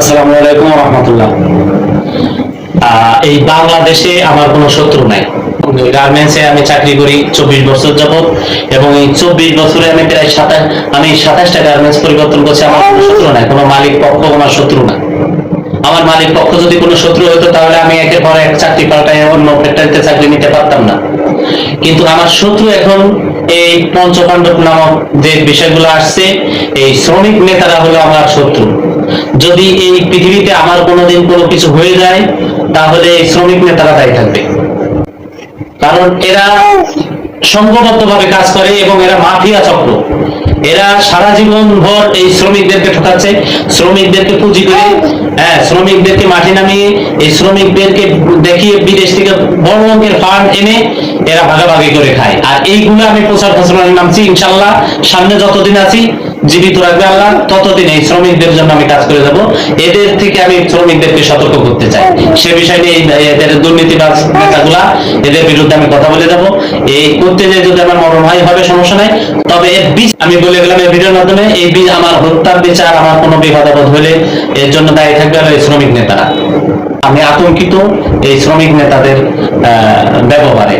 আসসালামু আলাইকুম রহমতুল্লাহ। এই বাংলাদেশে আমার কোনো শত্রু নাই। গার্মেন্টসে আমি চাকরি করি চব্বিশ বছর এবং এই চব্বিশ বছরে আমি প্রায় সাতাশ, আমি সাতাশটা গার্মেন্টস পরিবর্তন করছি, আমার কোনো শত্রু নাই, কোনো মালিক পক্ষ আমার শত্রু না আমার মালিক পক্ষ যদি কোনো শত্রু হতো তাহলে আমি একের পর এক চাকরি পাল্টায় অন্য ফ্যাক্টরিতে চাকরি নিতে পারতাম না। কিন্তু আমার শত্রু এখন এই পঞ্চপাণ্ডব নামক যে বিষয়গুলো আসছে, এই শ্রমিক নেতারা হলো আমার শত্রু। যদি এই পৃথিবীতে আমার কোনোদিন কোনো কিছু হয়ে যায়, তাহলে শ্রমিক নেতারা দায়ী থাকবে। কারণ এরা সংঘবদ্ধভাবে কাজ করে এবং এরা মাফিয়া চক্র। এরা সারা জীবন ভর এই শ্রমিকদেরকে ঠকাচ্ছে, শ্রমিকদেরকে পুঁজি করে হ্যাঁ শ্রমিকদেরকে মাঠে নামিয়ে, এই শ্রমিকদেরকে দেখিয়ে বিদেশ থেকে বড় অঙ্কের ফান্ড এনে এরা ভাগাভাগি করে খায়। আর এইগুলো আমি প্রচার প্রচারণায় নামছি ইনশাল্লাহ সামনে যতদিন আছি, জীবিত রাখবে আল্লাহ, ততদিন এই শ্রমিকদের জন্য আমি কাজ করে যাব। এদের থেকে আমি শ্রমিকদেরকে সতর্ক করতে চাই। সে বিষয় নিয়ে এদের দুর্নীতিবাজ নেতাগুলা, এদের বিরুদ্ধে আমি কথা বলে যাব। এই করতে যে যদি আমার মরণ হয়, হবে সমস্যা নাই। তবে এর বীজ আমি বলে গেলাম এই ভিডিওর মাধ্যমে, এই বীজ আমার হত্যার বিচার আমার কোনো বিবাদাবাদ হলে এর জন্য দায়ী থাকবে হলো শ্রমিক নেতারা। আমি আতঙ্কিত এই শ্রমিক নেতাদের ব্যবহারে।